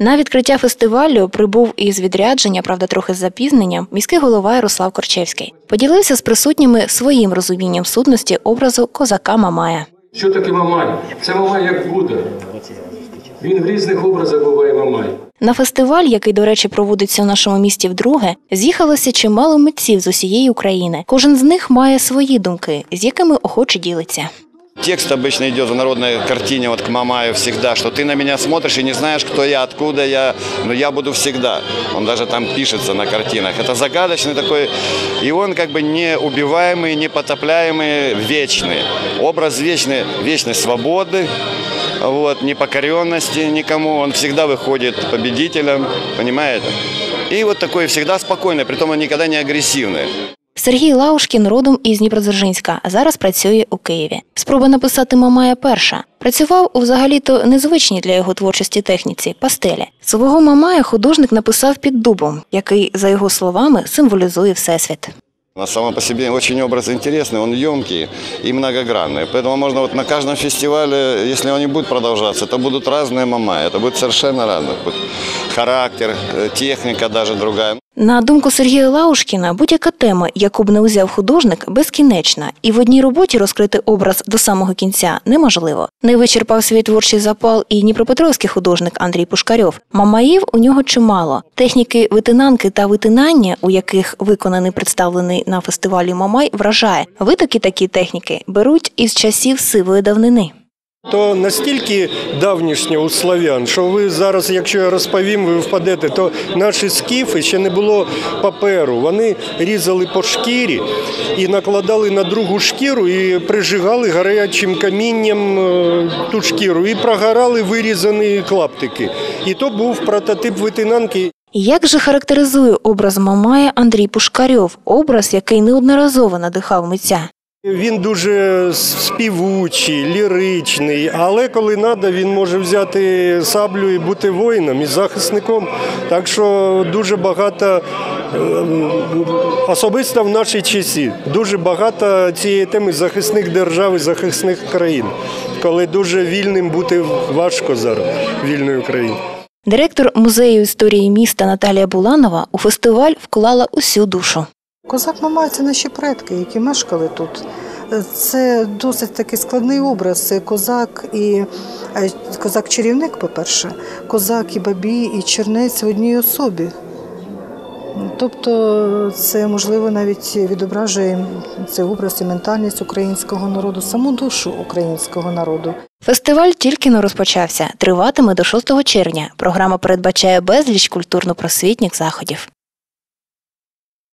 На відкриття фестивалю прибув із відрядження, правда, трохи з запізненням, міський голова Ярослав Корчевський. Поділився з присутніми своїм розумінням сутності образу козака Мамая. Що таке Мамай? Це Мамай як Будда. Він в різних образах буває Мамай. На фестиваль, який, до речі, проводиться у нашому місті вдруге, з'їхалося чимало митців з усієї України. Кожен з них має свої думки, з якими охоче ділиться. Текст обычно идет в народной картине, вот к Мамаю всегда, что ты на меня смотришь и не знаешь, кто я, откуда я, но я буду всегда. Он даже там пишется на картинах. Это загадочный такой, и он как бы неубиваемый, непотопляемый, вечный. Образ вечный, вечной свободы, вот, непокоренности никому. Он всегда выходит победителем, понимаете? И вот такой всегда спокойный, притом он никогда не агрессивный. Сергій Лаушкін родом із Дніпродзержинська, а зараз працює у Києві. Спроба написати Мамая перша. Працював у взагалі-то незвичній для його творчості техніці пастелі. Свого Мамая художник написав під дубом, який, за його словами, символізує всесвіт. На самом по себе очень образ интересный, он емкий и многогранный. Поэтому можно вот на каждом фестивале, если он не будет продолжаться, это будут разные мамаи, это будет совершенно разный. Будет характер, э, техника даже другая. На думку Сергія Лаушкіна, будь-яка тема, яку б не узяв художник, безкінечна, і в одній роботі розкрити образ до самого кінця неможливо. Не вичерпав свій творчий запал і дніпропетровський художник Андрій Пушкарьов. Мамаїв у нього чимало. Техніки витинанки та витинання, у яких виконаний представлений на фестивалі Мамай, вражає. Витоки такі техніки беруть із часів сивої давнини. То настільки давнішнє у славян, що ви зараз, якщо я розповім, ви впадете, то наші скіфи ще не було паперу. Вони різали по шкірі і накладали на другу шкіру і прижигали гарячим камінням е, ту шкіру і прогорали вирізані клаптики. І то був прототип витинанки. Як же характеризує образ Мамая Андрій Пушкарьов, образ, який неодноразово надихав митця? Він дуже співучий, ліричний, але коли треба, він може взяти саблю і бути воїном і захисником. Так що дуже багато, е, особисто в наші часі, дуже багато цієї теми захисних держав і захисних країн, коли дуже вільним бути важко зараз вільної країни. Директор музею історії міста Наталія Буланова у фестиваль вклала усю душу. Козак Мамай – це наші предки, які мешкали тут. Це досить такий складний образ. Це козак і е, козак-чарівник, по-перше, козак і бабій, і чернець в одній особі. Тобто це можливо навіть відображує цей образ і ментальність українського народу, саму душу українського народу. Фестиваль тільки не розпочався, триватиме до 6 червня. Програма передбачає безліч культурно-просвітніх заходів.